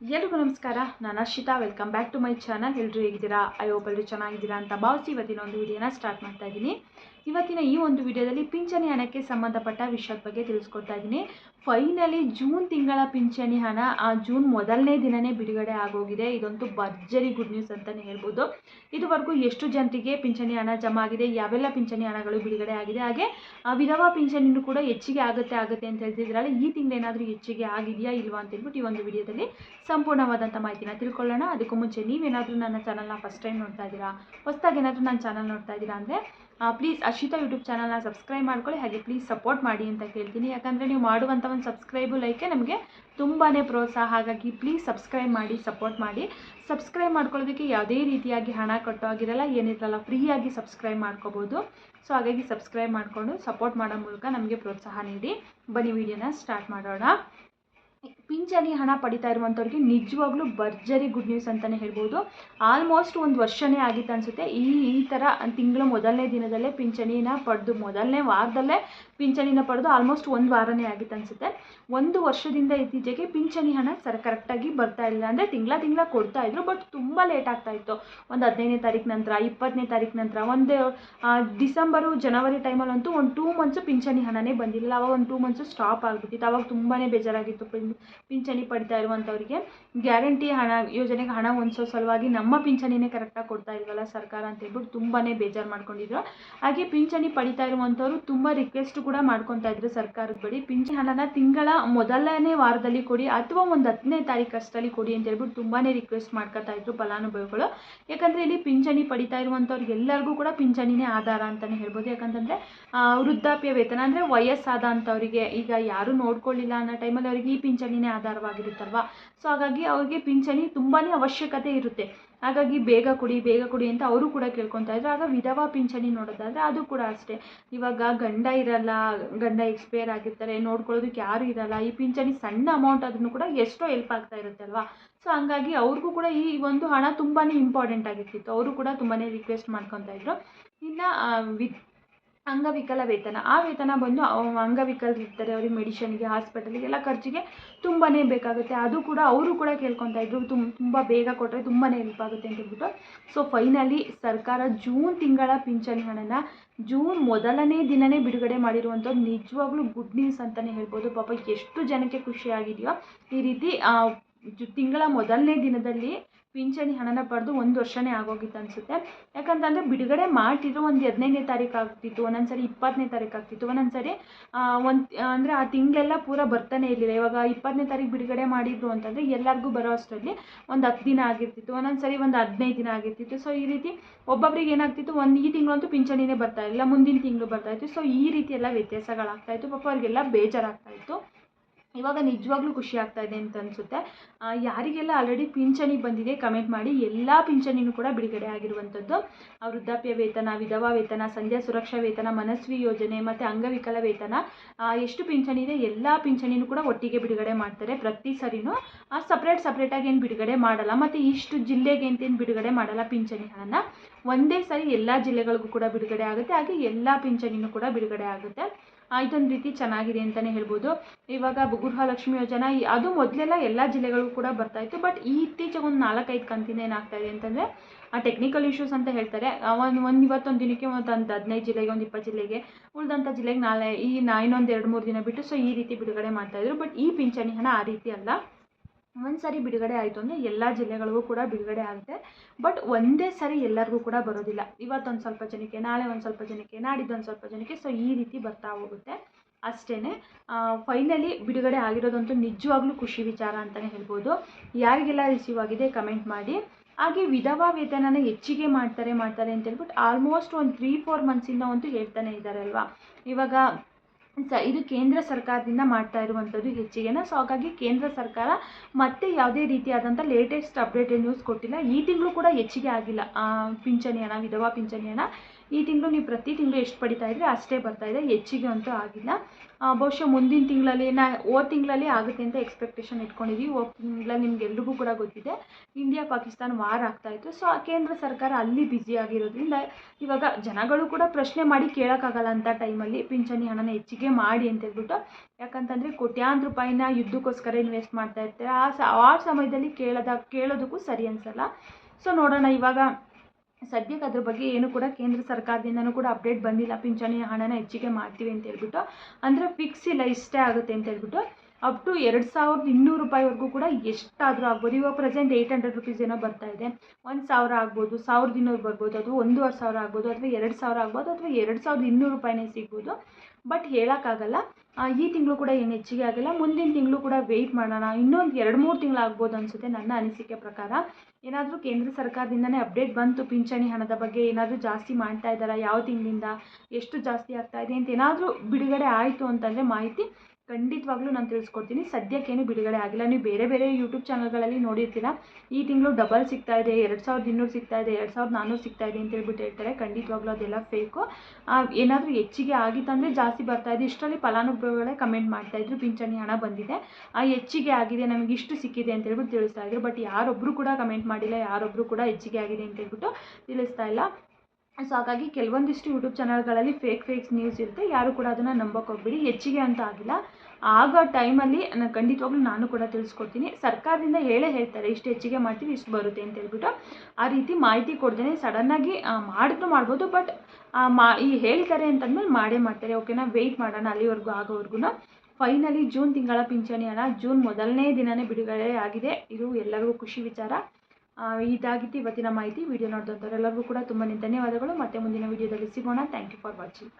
ಎಲ್ರಿಗೂ ನಮಸ್ಕಾರ. ನಾನು Arshita welcome back to my channel ಎಲ್ಲರೂ ಹೇಗಿದ್ದೀರಾ? ಐ ಹೋಪ್ ಎಲ್ಲರೂ ಚೆನ್ನಾಗಿದ್ದೀರಾ ಅಂತ ಭಾವಿಸಿ ಇವತ್ತಿನ ಒಂದು ವಿಡಿಯೋನ ಸ್ಟಾರ್ಟ್ ಮಾಡ್ತಾ ಇದ್ದೀನಿ. ಇವತ್ತಿನ ಈ ಒಂದು ವಿಡಿಯೋದಲ್ಲಿ ಪಿಂಚಣಿ ಹಣಕ್ಕೆ ಸಂಬಂಧಪಟ್ಟ ವಿಷಯದ ಬಗ್ಗೆ ತಿಳಿಸ್ಕೊಡ್ತಾ ಇದ್ದೀನಿ. ಫೈನಲಿ ಜೂನ್ ತಿಂಗಳ ಪಿಂಚಣಿ ಹಣ ಆ ಜೂನ್ ಮೊದಲನೇ ದಿನನೇ ಬಿಡುಗಡೆ ಆಗೋಗಿದೆ. ಇದಂತೂ ಭರ್ಜರಿ ಗುಡ್ ನ್ಯೂಸ್ ಅಂತಲೇ ಹೇಳ್ಬೋದು. ಇದುವರೆಗೂ ಎಷ್ಟು ಜನರಿಗೆ ಪಿಂಚಣಿ ಹಣ ಜಮಾ ಆಗಿದೆ, ಯಾವೆಲ್ಲ ಪಿಂಚಣಿ ಹಣಗಳು ಬಿಡುಗಡೆ ಆಗಿದೆ, ಹಾಗೆ ಆ ವಿಧವಾ ಪಿಂಚಣಿನೂ ಕೂಡ ಹೆಚ್ಚಿಗೆ ಆಗುತ್ತೆ ಆಗುತ್ತೆ ಅಂತ ಹೇಳ್ತಿದ್ರಲ್ಲ, ಈ ತಿಂಗಳು ಏನಾದರೂ ಹೆಚ್ಚಿಗೆ ಆಗಿದೆಯಾ ಇಲ್ವಾ ಅಂತ ಹೇಳ್ಬಿಟ್ಟು ಈ ಒಂದು ವಿಡಿಯೋದಲ್ಲಿ ಸಂಪೂರ್ಣವಾದಂಥ ಮಾಹಿತಿನ ತಿಳ್ಕೊಳ್ಳೋಣ. ಅದಕ್ಕೂ ಮುಂಚೆ ನೀವೇನಾದರೂ ನನ್ನ ಚಾನಲ್ನ ಫಸ್ಟ್ ಟೈಮ್ ನೋಡ್ತಾ ಇದ್ದೀರಾ? ಹೊಸದಾಗಿ ಏನಾದರೂ ನನ್ನ ಚಾನಲ್ ನೋಡ್ತಾ ಇದ್ದೀರಾ ಅಂದರೆ ಪ್ಲೀಸ್ ಅರ್ಷಿತಾ ಯೂಟ್ಯೂಬ್ ಚಾನಲ್ನ ಸಬ್ಸ್ಕ್ರೈಬ್ ಮಾಡ್ಕೊಳ್ಳಿ, ಹಾಗೆ ಪ್ಲೀಸ್ ಸಪೋರ್ಟ್ ಮಾಡಿ ಅಂತ ಕೇಳ್ತೀನಿ. ಯಾಕಂದರೆ ನೀವು ಮಾಡುವಂಥ ಒಂದು ಸಬ್ಸ್ಕ್ರೈಬು ಲೈಕೆ ನಮಗೆ ತುಂಬಾ ಪ್ರೋತ್ಸಾಹ. ಹಾಗಾಗಿ ಪ್ಲೀಸ್ ಸಬ್ಸ್ಕ್ರೈಬ್ ಮಾಡಿ ಸಪೋರ್ಟ್ ಮಾಡಿ. ಸಬ್ಸ್ಕ್ರೈಬ್ ಮಾಡ್ಕೊಳ್ಳೋದಕ್ಕೆ ಯಾವುದೇ ರೀತಿಯಾಗಿ ಹಣ ಕಟ್ಟೋ ಆಗಿರಲ್ಲ, ಏನಿರಲ್ಲ, ಫ್ರೀಯಾಗಿ ಸಬ್ಸ್ಕ್ರೈಬ್ ಮಾಡ್ಕೋಬೋದು. ಸೊ ಹಾಗಾಗಿ ಸಬ್ಸ್ಕ್ರೈಬ್ ಮಾಡಿಕೊಂಡು ಸಪೋರ್ಟ್ ಮಾಡೋ ಮೂಲಕ ನಮಗೆ ಪ್ರೋತ್ಸಾಹ ನೀಡಿ. ಬನ್ನಿ ವಿಡಿಯೋನ ಸ್ಟಾರ್ಟ್ ಮಾಡೋಣ. ಪಿಂಚಣಿ ಹಣ ಪಡಿತಾ ಇರುವಂಥವ್ರಿಗೆ ನಿಜವಾಗ್ಲೂ ಭರ್ಜರಿ ಗುಡ್ ನ್ಯೂಸ್ ಅಂತಲೇ ಹೇಳ್ಬೋದು. ಆಲ್ಮೋಸ್ಟ್ ಒಂದು ವರ್ಷನೇ ಆಗಿತ್ತು ಅನಿಸುತ್ತೆ. ಈ ಈ ಥರ ತಿಂಗಳ ಮೊದಲನೇ ದಿನದಲ್ಲೇ ಪಿಂಚಣಿನ ಪಡೆದು, ಮೊದಲನೇ ವಾರದಲ್ಲೇ ಪಿಂಚಣಿನ ಪಡೆದು ಆಲ್ಮೋಸ್ಟ್ ಒಂದು ವಾರನೇ ಆಗಿತ್ತು ಅನಿಸುತ್ತೆ. ಒಂದು ವರ್ಷದಿಂದ ಇತ್ತೀಚೆಗೆ ಪಿಂಚಣಿ ಹಣ ಸರ್ ಕರೆಕ್ಟಾಗಿ ಬರ್ತಾ ಇಲ್ಲ ಅಂದರೆ ತಿಂಗಳ ತಿಂಗಳ ಕೊಡ್ತಾ ಇದ್ರು ಬಟ್ ತುಂಬ ಲೇಟ್ ಆಗ್ತಾ ಇತ್ತು. ಒಂದು ಹದಿನೈದನೇ ತಾರೀಕು ನಂತರ ಇಪ್ಪತ್ತನೇ ತಾರೀಕು ನಂತರ, ಒಂದು ಡಿಸೆಂಬರು, ಜನವರಿ ಟೈಮಲ್ಲಂತೂ ಒಂದು ಟೂ ಮಂತ್ಸು ಪಿಂಚಣಿ ಹಣನೇ ಬಂದಿಲ್ಲ ಅವಾಗ ಒಂದು ಟೂ ಮಂತ್ಸು ಸ್ಟಾಪ್ ಆಗಿಬಿಟ್ಟಿತ್ತು. ಅವಾಗ ತುಂಬಾ ಬೇಜಾರಾಗಿತ್ತು. ಪಿಂಚಣಿ ಪಡಿತಾ ಇರುವಂಥವ್ರಿಗೆ ಗ್ಯಾರಂಟಿ ಹಣ, ಯೋಜನೆಗೆ ಹಣ ಹೊಂದಿಸೋ ಸಲುವಾಗಿ ನಮ್ಮ ಪಿಂಚಣಿನೇ ಕರೆಕ್ಟಾಗಿ ಕೊಡ್ತಾ ಇಲ್ವಲ್ಲ ಸರ್ಕಾರ ಅಂತ ಹೇಳ್ಬಿಟ್ಟು ತುಂಬಾ ಬೇಜಾರು ಮಾಡ್ಕೊಂಡಿದ್ರು. ಹಾಗೆ ಪಿಂಚಣಿ ಪಡಿತಾ ಇರುವಂಥವ್ರು ತುಂಬ ರಿಕ್ವೆಸ್ಟ್ ಕೂಡ ಮಾಡ್ಕೊತಾ ಇದ್ರು ಸರ್ಕಾರದ ಬಳಿ. ಪಿಂಚಣಿ ಹಣನ ತಿಂಗಳ ಮೊದಲನೇ ವಾರದಲ್ಲಿ ಕೊಡಿ ಅಥವಾ ಒಂದು ಹತ್ತನೇ ತಾರೀಕು ಅಷ್ಟರಲ್ಲಿ ಕೊಡಿ ಅಂತ ಹೇಳ್ಬಿಟ್ಟು ತುಂಬಾ ರಿಕ್ವೆಸ್ಟ್ ಮಾಡ್ಕೊತಾ ಇದ್ರು ಫಲಾನುಭವಿಗಳು. ಯಾಕಂದರೆ ಇಲ್ಲಿ ಪಿಂಚಣಿ ಪಡಿತಾ ಇರುವಂಥವ್ರಿಗೆ ಎಲ್ಲರಿಗೂ ಕೂಡ ಪಿಂಚಣಿನೇ ಆಧಾರ ಅಂತಲೇ ಹೇಳ್ಬೋದು. ಯಾಕಂತಂದರೆ ವೃದ್ಧಾಪ್ಯ ವೇತನ ಅಂದರೆ ವಯಸ್ಸಾದ ಅಂಥವರಿಗೆ ಈಗ ಯಾರೂ ನೋಡ್ಕೊಳ್ಳಿಲ್ಲ ಅನ್ನೋ ಟೈಮಲ್ಲಿ ಅವರಿಗೆ ಈ ಪಿಂಚಣಿನೇ ಆಧಾರವಾಗಿರುತ್ತಲ್ವ? ಸೊ ಹಾಗಾಗಿ ಅವ್ರಿಗೆ ಪಿಂಚಣಿ ತುಂಬಾ ಅವಶ್ಯಕತೆ ಇರುತ್ತೆ. ಹಾಗಾಗಿ ಬೇಗ ಕೊಡಿ ಬೇಗ ಕೊಡಿ ಅಂತ ಅವರು ಕೂಡ ಕೇಳ್ಕೊತಾ ಇದ್ರು. ಆಗ ವಿಧವಾ ಪಿಂಚಣಿ ನೋಡೋದಾದರೆ ಅದು ಕೂಡ ಅಷ್ಟೇ. ಇವಾಗ ಗಂಡ ಇರಲ್ಲ, ಗಂಡ ಎಕ್ಸ್ಪೈರ್ ಆಗಿರ್ತಾರೆ, ನೋಡ್ಕೊಳ್ಳೋದಕ್ಕೆ ಯಾರು ಇರಲ್ಲ. ಈ ಪಿಂಚಣಿ ಸಣ್ಣ ಅಮೌಂಟ್ ಅದನ್ನು ಕೂಡ ಎಷ್ಟೋ ಹೆಲ್ಪ್ ಆಗ್ತಾ ಇರುತ್ತೆ ಅಲ್ವಾ? ಸೊ ಹಂಗಾಗಿ ಅವ್ರಿಗೂ ಕೂಡ ಈ ಒಂದು ಹಣ ತುಂಬಾ ಇಂಪಾರ್ಟೆಂಟ್ ಆಗಿರ್ತಿತ್ತು. ಅವರು ಕೂಡ ತುಂಬಾ ರಿಕ್ವೆಸ್ಟ್ ಮಾಡ್ಕೊತಾ ಇದ್ರು. ಇನ್ನು ವಿ ಅಂಗವಿಕಲ ವೇತನ ಆ ವೇತನ ಬಂದು ಅಂಗವಿಕಲರು ಇರ್ತಾರೆ ಅವ್ರಿಗೆ ಮೆಡಿಷನ್ಗೆ, ಹಾಸ್ಪಿಟಲ್ಗೆ, ಎಲ್ಲ ಖರ್ಚಿಗೆ ತುಂಬಾ ಬೇಕಾಗುತ್ತೆ. ಅದು ಕೂಡ ಅವರು ಕೂಡ ಕೇಳ್ಕೊತಾ ಇದ್ರು ತುಂಬ ತುಂಬ ಬೇಗ ಕೊಟ್ಟರೆ ತುಂಬಾ ಹೆಲ್ಪ್ ಆಗುತ್ತೆ ಅಂತ ಹೇಳ್ಬಿಟ್ಟು. ಸೊ ಫೈನಲಿ ಸರ್ಕಾರ ಜೂನ್ ತಿಂಗಳ ಪಿಂಚಣಿ ಹಣನ ಜೂನ್ ಮೊದಲನೇ ದಿನನೇ ಬಿಡುಗಡೆ ಮಾಡಿರುವಂಥದ್ದು ನಿಜವಾಗ್ಲೂ ಗುಡ್ ನ್ಯೂಸ್ ಅಂತಲೇ ಹೇಳ್ಬೋದು. ಪಾಪ ಎಷ್ಟು ಜನಕ್ಕೆ ಖುಷಿಯಾಗಿದೆಯೋ ಈ ರೀತಿ ತಿಂಗಳ ಮೊದಲನೇ ದಿನದಲ್ಲಿ ಪಿಂಚಣಿ ಹಣನ ಪಡೆದು ಒಂದು ವರ್ಷನೇ ಆಗೋಗಿತ್ತು ಅನಿಸುತ್ತೆ. ಯಾಕಂತಂದರೆ ಬಿಡುಗಡೆ ಮಾಡ್ತಿದ್ರು ಒಂದು ಹದಿನೈದನೇ ತಾರೀಕು ಆಗ್ತಿತ್ತು ಒಂದೊಂದು ಸರಿ ಇಪ್ಪತ್ತನೇ ತಾರೀಕು ಆಗ್ತಿತ್ತು ಒಂದೊಂದು ಸರಿ ಒಂದು, ಅಂದರೆ ಆ ತಿಂಗಳೆಲ್ಲ ಪೂರ ಬರ್ತಾನೆ ಇರಲಿಲ್ಲ. ಇವಾಗ ಇಪ್ಪತ್ತನೇ ತಾರೀಕು ಬಿಡುಗಡೆ ಮಾಡಿದ್ರು ಅಂತಂದರೆ ಎಲ್ಲರಿಗೂ ಬರೋ ಅಷ್ಟರಲ್ಲಿ ಒಂದು ಹತ್ತು ದಿನ ಆಗಿರ್ತಿತ್ತು ಒಂದೊಂದು ಸರಿ ಒಂದು ಹದಿನೈದು ದಿನ ಆಗಿರ್ತಿತ್ತು. ಸೊ ಈ ರೀತಿ ಒಬ್ಬೊಬ್ರಿಗೆ ಏನಾಗ್ತಿತ್ತು, ಒಂದು ಈ ತಿಂಗಳಂತೂ ಪಿಂಚಣಿನೇ ಬರ್ತಾ ಇಲ್ಲ ಮುಂದಿನ ತಿಂಗಳು ಬರ್ತಾ ಇತ್ತು. ಸೊ ಈ ರೀತಿ ಎಲ್ಲ ವ್ಯತ್ಯಾಸಗಳಾಗ್ತಾಯಿತ್ತು ಪಾಪ ಅವ್ರಿಗೆಲ್ಲ ಬೇಜಾರಾಗ್ತಾ ಇತ್ತು. ಇವಾಗ ನಿಜವಾಗ್ಲೂ ಖುಷಿ ಆಗ್ತಾ ಇದೆ ಅಂತ ಅನಿಸುತ್ತೆ. ಯಾರಿಗೆಲ್ಲ ಆಲ್ರೆಡಿ ಪಿಂಚಣಿ ಬಂದಿದೆ ಕಮೆಂಟ್ ಮಾಡಿ, ಎಲ್ಲ ಪಿಂಚಣಿನೂ ಕೂಡ ಬಿಡುಗಡೆ ಆಗಿರುವಂಥದ್ದು ವೃದ್ಧಾಪ್ಯ ವೇತನ, ವಿಧವಾ ವೇತನ, ಸಂಧ್ಯಾ ಸುರಕ್ಷಾ ವೇತನ, ಮನಸ್ವಿ ಯೋಜನೆ ಮತ್ತು ಅಂಗವಿಕಲ ವೇತನ ಎಷ್ಟು ಪಿಂಚಣಿ ಇದೆ ಎಲ್ಲ ಪಿಂಚಣಿನೂ ಕೂಡ ಒಟ್ಟಿಗೆ ಬಿಡುಗಡೆ ಮಾಡ್ತಾರೆ ಪ್ರತಿ ಸರಿನೂ. ಸಪ್ರೇಟ್ ಸಪ್ರೇಟಾಗಿ ಏನು ಬಿಡುಗಡೆ ಮಾಡಲ್ಲ, ಮತ್ತು ಇಷ್ಟು ಜಿಲ್ಲೆಗೆ ಅಂತೇನು ಬಿಡುಗಡೆ ಮಾಡಲ್ಲ ಪಿಂಚಣಿ ಹಣನ. ಒಂದೇ ಸರಿ ಎಲ್ಲ ಜಿಲ್ಲೆಗಳಿಗೂ ಕೂಡ ಬಿಡುಗಡೆ ಆಗುತ್ತೆ, ಹಾಗೆ ಎಲ್ಲ ಪಿಂಚಣಿನೂ ಕೂಡ ಬಿಡುಗಡೆ ಆಗುತ್ತೆ. ಇದೊಂದು ರೀತಿ ಚೆನ್ನಾಗಿದೆ ಅಂತಲೇ ಹೇಳ್ಬೋದು. ಇವಾಗ ಗೃಹಲಕ್ಷ್ಮಿ ಯೋಜನಾ ಅದು ಮೊದಲೆಲ್ಲ ಎಲ್ಲ ಜಿಲ್ಲೆಗಳಿಗೂ ಕೂಡ ಬರ್ತಾ ಇತ್ತು. ಬಟ್ ಈ ಇತ್ತೀಚೆಗೆ ಒಂದು ನಾಲ್ಕೈದು ಕಂತಿನ ಏನಾಗ್ತಾ ಇದೆ ಅಂತಂದರೆ, ಆ ಟೆಕ್ನಿಕಲ್ ಇಶ್ಯೂಸ್ ಅಂತ ಹೇಳ್ತಾರೆ. ಒಂದು ಒಂದು ಇವತ್ತೊಂದು ದಿನಕ್ಕೆ ಒಂದು ಒಂದು ಹದಿನೈದು ಜಿಲ್ಲೆಗೆ, ಒಂದು ಇಪ್ಪತ್ತು ಜಿಲ್ಲೆಗೆ ಉಳಿದಂಥ ಜಿಲ್ಲೆಗೆ ನಾಳೆ ಈ ನಾ ಇನ್ನೊಂದು ಎರಡು ಮೂರು ದಿನ ಬಿಟ್ಟು ಸೊ ಈ ರೀತಿ ಬಿಡುಗಡೆ ಮಾಡ್ತಾಯಿದ್ರು ಬಟ್ ಈ ಪಿಂಚಣಿ ಹಣ ಆ ರೀತಿ ಅಲ್ಲ. ಒಂದು ಸರಿ ಬಿಡುಗಡೆ ಆಯಿತು ಅಂದರೆ ಎಲ್ಲ ಜಿಲ್ಲೆಗಳಿಗೂ ಕೂಡ ಬಿಡುಗಡೆ ಆಗುತ್ತೆ. ಬಟ್ ಒಂದೇ ಸಾರಿ ಎಲ್ಲರಿಗೂ ಕೂಡ ಬರೋದಿಲ್ಲ. ಇವತ್ತೊಂದು ಸ್ವಲ್ಪ ಜನಕ್ಕೆ, ನಾಳೆ ಒಂದು ಸ್ವಲ್ಪ ಜನಕ್ಕೆ ನಾಡಿದ್ದೊಂದು ಸ್ವಲ್ಪ ಜನಕ್ಕೆ ಸೊ ಈ ರೀತಿ ಬರ್ತಾ ಹೋಗುತ್ತೆ. ಅಷ್ಟೇ ಫೈನಲಿ ಬಿಡುಗಡೆ ಆಗಿರೋದಂತೂ ನಿಜವಾಗ್ಲೂ ಖುಷಿ ವಿಚಾರ ಅಂತಲೇ ಹೇಳ್ಬೋದು. ಯಾರಿಗೆಲ್ಲ ರಿಸೀವ್ ಆಗಿದೆ ಕಮೆಂಟ್ ಮಾಡಿ. ಹಾಗೆ ವಿಧವಾ ವೇತನನ ಹೆಚ್ಚಿಗೆ ಮಾಡ್ತಾರೆ ಮಾಡ್ತಾರೆ ಅಂತ ಹೇಳ್ಬಿಟ್ಟು ಆಲ್ಮೋಸ್ಟ್ ಒಂದು ತ್ರೀ ಫೋರ್ ಮಂತ್ಸಿಂದ ಅಂತೂ ಹೇಳ್ತಾನೆ ಇದ್ದಾರೆ ಅಲ್ವಾ? ಇವಾಗ ಸ ಇದು ಕೇಂದ್ರ ಸರ್ಕಾರದಿಂದ ಮಾಡ್ತಾ ಇರುವಂಥದ್ದು ಹೆಚ್ಚಿಗೆನ. ಸೊ ಹಾಗಾಗಿ ಕೇಂದ್ರ ಸರ್ಕಾರ ಮತ್ತೆ ಯಾವುದೇ ರೀತಿಯಾದಂಥ ಲೇಟೆಸ್ಟ್ ಅಪ್ಡೇಟೆಡ್ ನ್ಯೂಸ್ ಕೊಟ್ಟಿಲ್ಲ. ಈ ತಿಂಗಳು ಕೂಡ ಹೆಚ್ಚಿಗೆ ಆಗಿಲ್ಲ. ಪಿಂಚಣಿ ಹಣ ವಿಧವಾ ಪಿಂಚಣಿ ಹಣ ಈ ತಿಂಗಳು ನೀವು ಪ್ರತಿ ತಿಂಗಳು ಎಷ್ಟು ಪಡಿತಾ ಇದ್ರೆ ಅಷ್ಟೇ ಬರ್ತಾ ಇದೆ ಹೆಚ್ಚಿಗೆ ಅಂತೂ ಆಗಿಲ್ಲ. ಆ, ಬಹುಶಃ ಮುಂದಿನ ತಿಂಗಳಲ್ಲಿ ನಾ ಓ ತಿಂಗಳಲ್ಲಿ ಆಗುತ್ತೆ ಅಂತ ಎಕ್ಸ್ಪೆಕ್ಟೇಷನ್ ಇಟ್ಕೊಂಡಿದ್ದೀವಿ ಓ ತಿಂಗಳಲ್ಲಿ ನಿಮ್ಗೆ ಎಲ್ರಿಗೂ ಕೂಡ ಗೊತ್ತಿದೆ. ಇಂಡಿಯಾ ಪಾಕಿಸ್ತಾನ ವಾರ್ ಆಗ್ತಾ ಇತ್ತು. ಸೊ ಕೇಂದ್ರ ಸರ್ಕಾರ ಅಲ್ಲಿ ಬ್ಯುಸಿ ಆಗಿರೋದ್ರಿಂದ ಇವಾಗ ಜನಗಳು ಕೂಡ ಪ್ರಶ್ನೆ ಮಾಡಿ ಕೇಳೋಕ್ಕಾಗಲ್ಲ ಅಂತ ಟೈಮಲ್ಲಿ ಪಿಂಚಣಿ ಹಣನ ಹೆಚ್ಚಿಗೆ ಮಾಡಿ ಅಂತ ಹೇಳ್ಬಿಟ್ಟು. ಯಾಕಂತಂದರೆ ಕೋಟ್ಯಾಂತರ ರೂಪಾಯಿನ ಯುದ್ಧಕ್ಕೋಸ್ಕರ ಇನ್ವೆಸ್ಟ್ ಮಾಡ್ತಾ ಇರ್ತಾರೆ. ಆ ಸ ಆ ಸಮಯದಲ್ಲಿ ಕೇಳೋದ ಕೇಳೋದಕ್ಕೂ ಸರಿ ಅನಿಸಲ್ಲ. ಸೊ ನೋಡೋಣ ಇವಾಗ ಸದ್ಯಕ್ಕೆ ಅದ್ರ ಬಗ್ಗೆ ಏನು ಕೂಡ ಕೇಂದ್ರ ಸರ್ಕಾರದಿಂದನೂ ಕೂಡ ಅಪ್ಡೇಟ್ ಬಂದಿಲ್ಲ. ಪಿಂಚಣಿ ಹಣನ ಹೆಚ್ಚಿಗೆ ಮಾಡ್ತೀವಿ ಅಂತ ಹೇಳ್ಬಿಟ್ಟು. ಅಂದರೆ ಫಿಕ್ಸ್ ಇಲ್ಲ, ಇಷ್ಟೇ ಆಗುತ್ತೆ ಅಂತ ಹೇಳ್ಬಿಟ್ಟು. ಅಪ್ ಟು ಎರಡು ಸಾವಿರದ ಇನ್ನೂರು ರೂಪಾಯಿವರೆಗೂ ಕೂಡ ಎಷ್ಟಾದರೂ ಆಗ್ಬೋದು. ಇವಾಗ ಪ್ರೆಸೆಂಟ್ ಏಯ್ಟ್ ಹಂಡ್ರೆಡ್ ರುಪೀಸ್ ಏನೋ ಬರ್ತಾ ಇದೆ. ಒಂದು ಸಾವಿರ ಆಗ್ಬೋದು, ಸಾವಿರದ ಇನ್ನೂರು ಬರ್ಬೋದು, ಅದು ಒಂದೂವರೆ ಸಾವಿರ ಆಗ್ಬೋದು, ಅಥವಾ ಎರಡು ಸಾವಿರ ಆಗ್ಬೋದು, ಅಥವಾ ಎರಡು ಸಾವಿರದ ಇನ್ನೂರು ರೂಪಾಯಿನೇ ಸಿಗ್ಬೋದು. ಬಟ್ ಹೇಳೋಕ್ಕಾಗಲ್ಲ. ಈ ತಿಂಗಳು ಕೂಡ ಏನು ಹೆಚ್ಚಿಗೆ ಆಗಿಲ್ಲ. ಮುಂದಿನ ತಿಂಗಳು ಕೂಡ ವೆಯ್ಟ್ ಮಾಡೋಣ. ಇನ್ನೊಂದು ಎರಡು ಮೂರು ತಿಂಗಳು ಆಗ್ಬೋದು ಅನಿಸುತ್ತೆ ನನ್ನ ಅನಿಸಿಕೆ ಪ್ರಕಾರ. ಏನಾದರೂ ಕೇಂದ್ರ ಸರ್ಕಾರದಿಂದನೇ ಅಪ್ಡೇಟ್ ಬಂತು ಪಿಂಚಣಿ ಹಣದ ಬಗ್ಗೆ? ಏನಾದರೂ ಜಾಸ್ತಿ ಮಾಡ್ತಾ ಇದ್ದಾರಾ? ಯಾವ ತಿಂಗಳಿಂದ? ಎಷ್ಟು ಜಾಸ್ತಿ ಆಗ್ತಾ ಇದೆ ಅಂತ ಏನಾದರೂ ಬಿಡುಗಡೆ ಆಯಿತು ಅಂತಂದರೆ ಮಾಹಿತಿ ಖಂಡಿತವಾಗ್ಲೂ ನಾನು ತಿಳಿಸ್ಕೊಡ್ತೀನಿ. ಸದ್ಯಕ್ಕೇನು ಬಿಡುಗಡೆ ಆಗಿಲ್ಲ. ನೀವು ಬೇರೆ ಬೇರೆ ಯೂಟ್ಯೂಬ್ ಚಾನಲ್ಗಳಲ್ಲಿ ನೋಡಿರ್ತೀರ. ಈ ತಿಂಗಳು ಡಬಲ್ ಸಿಗ್ತಾ ಇದೆ. ಎರಡು ಸಾವಿರದ ಇನ್ನೂರು ಸಿಗ್ತಾ ಇದೆ. ಎರಡು ಸಾವಿರದ ನಾನ್ನೂರು ಸಿಗ್ತಾ ಇದೆ ಅಂತ ಹೇಳ್ಬಿಟ್ಟು ಹೇಳ್ತಾರೆ. ಖಂಡಿತವಾಗ್ಲೂ ಅದೆಲ್ಲ ಫೇಕು ಏನಾದರೂ ಹೆಚ್ಚಿಗೆ ಆಗಿತ್ತಂದರೆ ಜಾಸ್ತಿ ಬರ್ತಾ ಇದೆ. ಇಷ್ಟರಲ್ಲಿ ಫಲಾನುಭವಿಗಳೇ ಕಮೆಂಟ್ ಮಾಡ್ತಾ ಇದ್ರು. ಪಿಂಚಣಿ ಹಣ ಬಂದಿದೆ. ಆ ಹೆಚ್ಚಿಗೆ ಆಗಿದೆ. ನಮಗೆ ಇಷ್ಟು ಸಿಕ್ಕಿದೆ ಅಂತ ಹೇಳ್ಬಿಟ್ಟು ತಿಳಿಸ್ತಾ ಇದ್ರು. ಬಟ್ ಯಾರೊಬ್ಬರು ಕೂಡ ಕಮೆಂಟ್ ಮಾಡಿಲ್ಲ. ಯಾರೊಬ್ಬರು ಕೂಡ ಹೆಚ್ಚಿಗೆ ಆಗಿದೆ ಅಂತ ಹೇಳ್ಬಿಟ್ಟು ತಿಳಿಸ್ತಾ ಇಲ್ಲ. ಸೊ ಹಾಗಾಗಿ ಕೆಲವೊಂದಿಷ್ಟು ಯೂಟ್ಯೂಬ್ ಚಾನಲ್ಗಳಲ್ಲಿ ಫೇಕ್ ಫೇಕ್ಸ್ ನ್ಯೂಸ್ ಇರುತ್ತೆ. ಯಾರು ಕೂಡ ಅದನ್ನು ನಂಬಕ್ಕೆ ಹೋಗ್ಬಿಡಿ. ಹೆಚ್ಚಿಗೆ ಅಂತ ಆಗಿಲ್ಲ. ಆಗ ಟೈಮಲ್ಲಿ ನಾನು ಖಂಡಿತವಾಗ್ಲೂ ನಾನು ಕೂಡ ತಿಳಿಸ್ಕೊಡ್ತೀನಿ. ಸರ್ಕಾರದಿಂದ ಹೇಳೇ ಹೇಳ್ತಾರೆ, ಇಷ್ಟು ಹೆಚ್ಚಿಗೆ ಮಾಡ್ತೀವಿ, ಇಷ್ಟು ಬರುತ್ತೆ ಅಂತ ಹೇಳ್ಬಿಟ್ಟು. ಆ ರೀತಿ ಮಾಹಿತಿ ಕೊಡ್ದೇನೆ ಸಡನ್ನಾಗಿ ಮಾಡಿದ್ರು ಮಾಡ್ಬೋದು ಬಟ್ ಮಾ, ಈ ಹೇಳ್ತಾರೆ ಅಂತಂದ್ಮೇಲೆ ಮಾಡೇ ಮಾಡ್ತಾರೆ. ಓಕೆನಾ ವೆಯ್ಟ್ ಮಾಡೋಣ, ಅಲ್ಲಿವರೆಗೂ ಆಗೋವರೆಗೂ ಫೈನಲಿ ಜೂನ್ ತಿಂಗಳ ಪಿಂಚಣಿ ಹಣ ಜೂನ್ ಮೊದಲನೇ ದಿನವೇ ಬಿಡುಗಡೆ ಆಗಿದೆ. ಇದು ಎಲ್ಲರಿಗೂ ಖುಷಿ ವಿಚಾರ. ಇದಾಗಿತ್ತು ಇವತ್ತಿನ ಮಾಹಿತಿ. ವಿಡಿಯೋ ನೋಡಿದಂಥವ್ರೆಲ್ಲರಿಗೂ ಕೂಡ ತುಂಬಾ ಧನ್ಯವಾದಗಳು. ಮತ್ತೆ ಮುಂದಿನ ವಿಡಿಯೋದಲ್ಲಿ ಸಿಗೋಣ. Thank you for watching